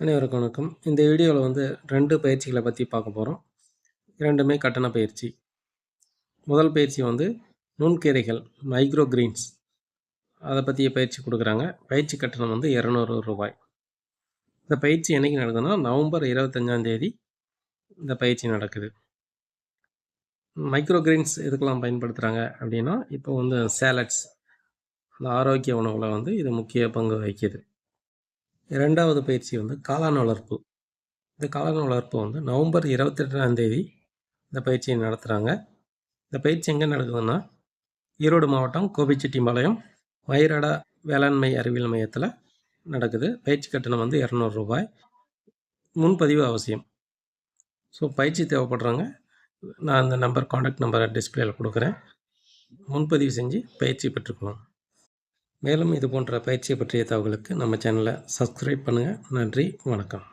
அனைவருக்கும் வணக்கம். இந்த வீடியோவில் வந்து ரெண்டு பயிற்சிகளை பற்றி பார்க்க போகிறோம் இரண்டுமே கட்டண பயிற்சி. முதல் பயிற்சி வந்து நுண்கீரைகள் மைக்ரோ கிரீன்ஸ் அதை பற்றிய பயிற்சி கொடுக்குறாங்க. பயிற்சி கட்டணம் வந்து இரநூறு ரூபாய். இந்த பயிற்சி என்றைக்கு நடக்குதுன்னா நவம்பர் இருபத்தஞ்சாந்தேதி இந்த பயிற்சி நடக்குது. மைக்ரோ கிரீன்ஸ் எதுக்கெல்லாம் பயன்படுத்துகிறாங்க அப்படின்னா இப்போ வந்து சேலட்ஸ் அந்த ஆரோக்கிய உணவில் வந்து இது முக்கிய பங்கு வகிக்குது. இரண்டாவது பயிற்சி வந்து காளான் வளர்ப்பு. இந்த காளான் வளர்ப்பு வந்து நவம்பர் இருபத்தெட்டாம் தேதி இந்த பயிற்சியை நடத்துகிறாங்க இந்த பயிற்சி எங்கே நடக்குதுன்னா ஈரோடு மாவட்டம் கோபிச்செட்டிம்பாளையம் மயிரடா வேளாண்மை அறிவியல் மையத்தில் நடக்குது. பயிற்சி கட்டணம் வந்து இரநூறு ரூபாய். முன்பதிவு அவசியம். ஸோ பயிற்சி தேவைப்படுறாங்க. நான் அந்த நம்பர் காண்டாக்ட் நம்பரை டிஸ்பிளேயில் கொடுக்குறேன். முன்பதிவு செஞ்சு பயிற்சி பெற்றுக்கணும். மேலும் இது போன்ற பயிற்சி பற்றிய தகவலுக்கு நம்ம சேனலை சப்ஸ்கிரைப் பண்ணுங்கள் நன்றி வணக்கம்.